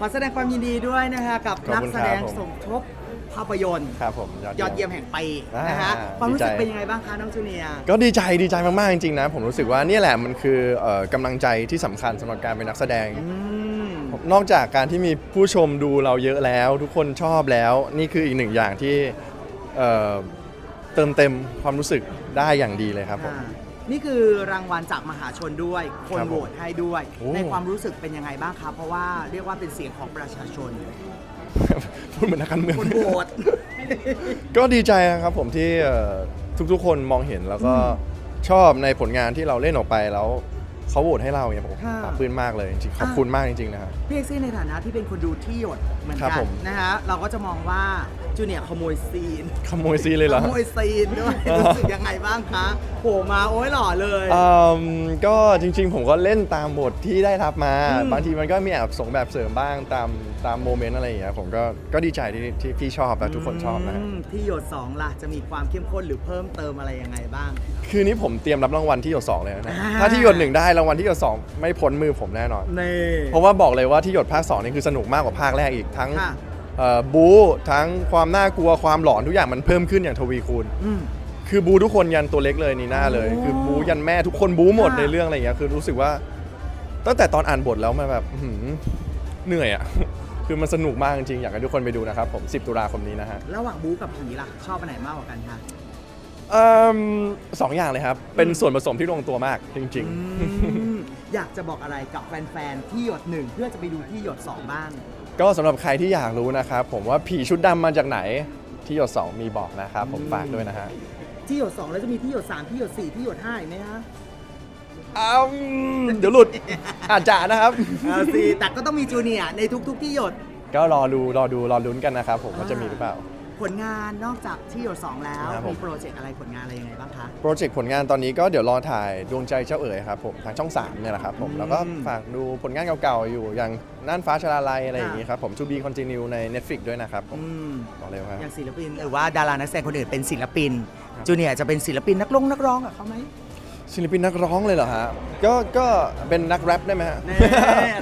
ขอแสดงความยินดีด้วยนะฮะกับขอบนักคุณแสครับดงผม สมทบภาพยนตร์ ครับผมยอดเยี่ยมแห่งปีนะฮะอ่าความรู้สึกดีใจ เป็นยังไงบ้างคะน้องจูเนียร์ ก็ดีใจดีใจมาก ๆ จริง ๆ นะ ผมรู้สึกว่าเนี่ยแหละมันคือเอ่อกำลังใจที่สำคัญสำหรับการเป็นนักแสดง อืม นอกจากการที่มีผู้ชมดูเราเยอะแล้ว ทุกคนชอบแล้ว นี่คืออีกหนึ่งอย่างที่เอ่อเติมเต็มความรู้สึกได้อย่างดีเลยครับผม อ่า นี่คือรางวัลจากมหาชนด้วย คนครับผมโหวตให้ด้วย โอ้ ในความรู้สึกเป็นยังไงบ้างครับเพราะว่าเรียกว่าเป็นเสียงของประชาชน พูดเหมือนนักการเมือง คนโหวต ก็ดีใจครับผมที่เอ่อทุกๆ คนมองเห็นแล้วก็ชอบในผลงานที่เราเล่นออกไปแล้วเขาโหวตให้เราเนี่ยผมค่ะปลาบปลื้มมากเลยจริงๆขอบคุณมากจริงๆนะครับ พี่เอ็กซี่ในฐานะที่เป็นคนดูที่หยดเหมือนครับกันผม นะฮะเราก็จะมองว่า จูเนียร์ขโมยซีน ขโมยซีเลยเหรอ ขโมยซีนด้วยรู้สึกยังไงบ้างคะโผล่มาโอ้ยหล่อเลย อืมก็จริงๆ ผมก็เล่นตามบทที่ได้รับมาอืมบางทีมันก็มีแอบส่งแบบเสริมบ้างตามตามโมเมนต์อะไรอย่างเงี้ยผมก็ก็ดีใจที่ที่พี่ชอบและทุกคนชอบนะฮะมที่หยดสองล่ะ จะมีความเข้มข้นหรือเพิ่มเติมอะไรยังไงบ้าง คืนนี้ผมเตรียมรับรางวัลที่หยดสองเลยนะอ่า ถ้าที่หยดหนึ่งได้รางวัลที่หยดสองไม่พ้นมือผมแน่นอน นี่ เพราะว่าบอกเลยว่าที่หยดภาคสองนี่คือสนุกมากกว่าภาคแรกอีกทั้งค่ะเอ่อ บู๊ทั้งความน่ากลัวความหลอนทุกอย่างมันเพิ่มขึ้นอย่างทวีคูณอืมคือบูทุกคนยันตัวเล็กเลยนี่หน้าเลยโอ้คือบูยันแม่ทุกคนบูหมดค่ะในเรื่องอะไรอย่างเงี้ยคือรู้สึกว่า ตั้งแต่ตอนอ่านบทแล้วมันแบบอื้อหือเหนื่อยอะคือมันสนุกมากจริงๆอยากให้ทุกคนไปดูนะครับผม 10 ตุลาคมนี้นะฮะระหว่างบู๊กับผีล่ะ ชอบอันไหนมากกว่ากันคะเอิ่มสองอย่างเลยครับ เป็นส่วนผสมที่ลงตัวมากจริงอืมอยากจะบอกอะไรกับแฟนๆที่หยดหนึ่งเพื่อจะไปดูที่หยดสองบ้างๆ ก็สำหรับใครที่อยากรู้นะครับผมว่าผีชุดดำมาจากไหนที่หยดสองมีบอกนะครับผมอืมฝากด้วยนะฮะที่หยดสองแล้วจะมีที่หยดสามที่หยดสี่ที่หยดห้าอีกไหมฮะอ้าวเดี๋ยวหลุดอาจจะนะครับ เอาสิแต่ก็ต้องมีจูเนียร์ในทุก ๆ ที่หยด ก็รอดูรอดูรอลุ้นกันนะครับผมว่าจะมีหรือเปล่า ผลงานนอกจากที่หยดสองแล้ว ครับผม มีโปรเจกต์อะไรผลงานอะไรยังไงบ้างคะ โปรเจกต์ผลงานตอนนี้ก็เดี๋ยวรอถ่ายดวงใจเจ้าเอ๋ยครับผมทางช่อง3เนี่ยแหละครับผมอืมแล้วก็ฝากดูผลงานเก่าๆ อยู่อย่างน่านฟ้าชลาลัยอะไรอย่างค่ะงี้ครับผม To be continue ใน Netflix ด้วยนะครับผมอืมบอกเลยว่า อย่างศิลปินหรือว่าดารานักแสดงคนอื่นเป็นศิลปิน ครับ จูเนียร์จะเป็นศิลปินนักร้องนักร้องกับเขาไหมศิลปินนักร้องเลยเหรอฮะก็ก็เป็นนักแรปได้ไหมฮะ แน่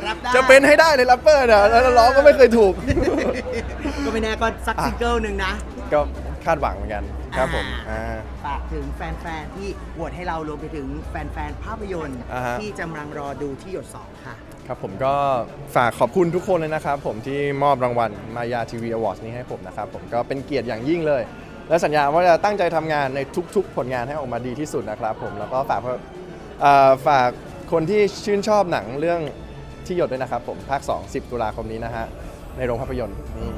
แรปได้ จะเป็นให้ได้เลยแรปเปอร์นะแล้วร้องก็ไม่เคยถูก ก็ไม่แน่ก็สักอะซิงเกิลหนึ่งนะ ก็คาดหวังเหมือนกันครับผมอ่าอ่า ฝากถึงแฟนๆที่โหวตให้เรารวมไปถึงแฟนๆภาพยนตร์ อ่าฮะ ที่กำลังรอดูที่หยดสองค่ะ ครับผมก็ฝากขอบคุณทุกคนเลยนะครับ ผมที่มอบรางวัลมายาทีวีอวอร์ดนี้ให้ผมนะครับ ผมก็เป็นเกียรติอย่างยิ่งเลย และสัญญาว่าจะตั้งใจทำงานในทุก ๆ ผลงานให้ออกมาดีที่สุดนะครับ ผมแล้วก็ฝากเพื่อเอ่อฝากคนที่ชื่นชอบหนังเรื่องที่หยดด้วยนะครับ ผมภาค 2 10 ตุลาคมนี้นะฮะ ในโรงภาพยนตร์นี่